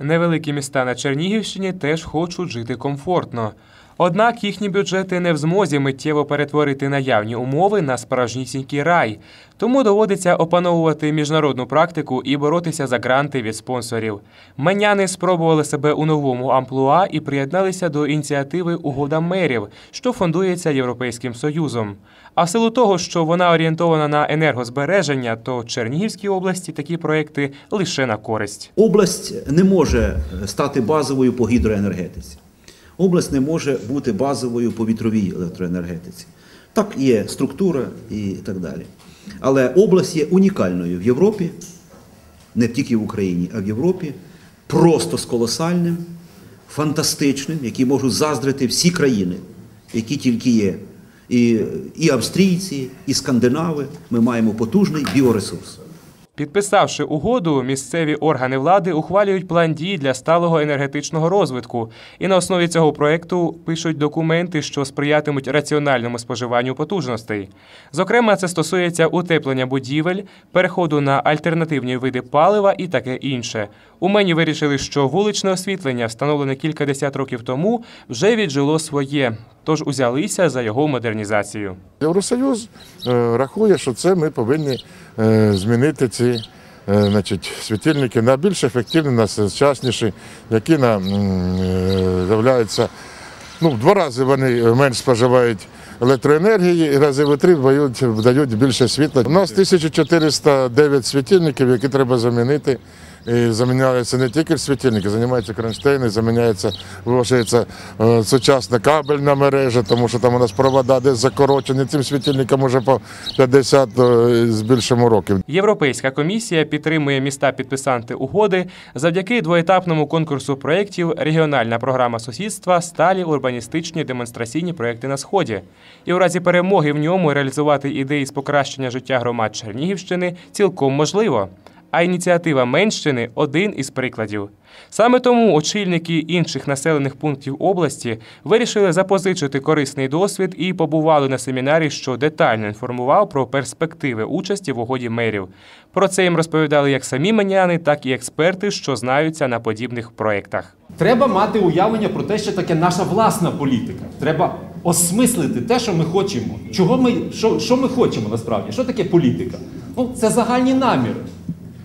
Невеликі міста на Чернігівщині теж хочуть жити комфортно. Однак їхні бюджети не в змозі миттєво перетворити наявні умови на справжнісінький рай, тому доводиться опановувати міжнародну практику і боротися за гранти від спонсорів. Маняни спробували себе у новому амплуа і приєдналися до ініціативи Угода мерів, що фондується Європейським Союзом. А в силу того, що вона орієнтована на енергозбереження, то Чернігівській області такі проекти лише на користь. Область не може стати базовою по гідроенергетиці. Область не може бути базовою по вітровій електроенергетиці. Так є структура і так далі. Але область є унікальною в Європі, не тільки в Україні, а в Європі, просто з колосальним, фантастичним, які можуть заздрити всі країни, які тільки є. І, і австрійці, і скандинави. Ми маємо потужний біоресурс. Підписавши угоду, місцеві органи влади ухвалюють план дій для сталого енергетичного розвитку і на основі цього проекту пишуть документи, що сприятимуть раціональному споживанню потужностей. Зокрема, це стосується утеплення будівель, переходу на альтернативні види палива і таке інше. У мені вирішили, що вуличне освітлення, встановлене кількадесят років тому, вже віджило своє, тож узялися за його модернізацію. Євросоюз е, рахує, що це ми повинні е, змінити ці е, значить, світильники на більш ефективні, на сучасніші, які нам являються, ну, в два рази вони менш споживають електроенергії і рази в три дають більше світла. У нас 1409 світильників, які треба замінити. І заміняються не тільки світильники, заміняються кронштейни, заміняється, виважається е, сучасна кабельна мережа, тому що там у нас провода десь закорочені. Цим світильникам уже по 50 е, з більшому років. Європейська комісія підтримує міста підписанти угоди завдяки двоетапному конкурсу проєктів Регіональна програма сусідства сталі урбаністичні демонстраційні проєкти на сході. І у разі перемоги в ньому реалізувати ідеї з покращення життя громад Чернігівщини цілком можливо. А ініціатива Менщини один із прикладів. Саме тому очільники інших населених пунктів області вирішили запозичити корисний досвід і побували на семінарі, що детально інформував про перспективи участі в угоді мерів. Про це їм розповідали як самі маняни, так і експерти, що знаються на подібних проєктах. Треба мати уявлення про те, що таке наша власна політика. Треба осмислити те, що ми хочемо. Чого ми, що, що ми хочемо насправді? Що таке політика? Ну, це загальні наміри.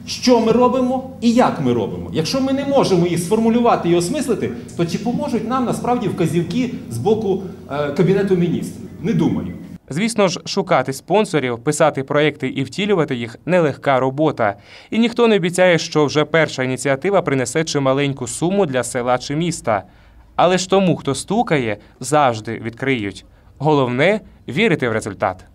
Що ми робимо і як ми робимо. Якщо ми не можемо їх сформулювати і осмислити, то чи поможуть нам насправді вказівки з боку е, Кабінету міністрів? Не думаю. Звісно ж, шукати спонсорів, писати проекти і втілювати їх нелегка робота. І ніхто не обіцяє, що вже перша ініціатива принесе чималеньку суму для села чи міста. Але ж тому, хто стукає, завжди відкриють. Головне вірити в результат.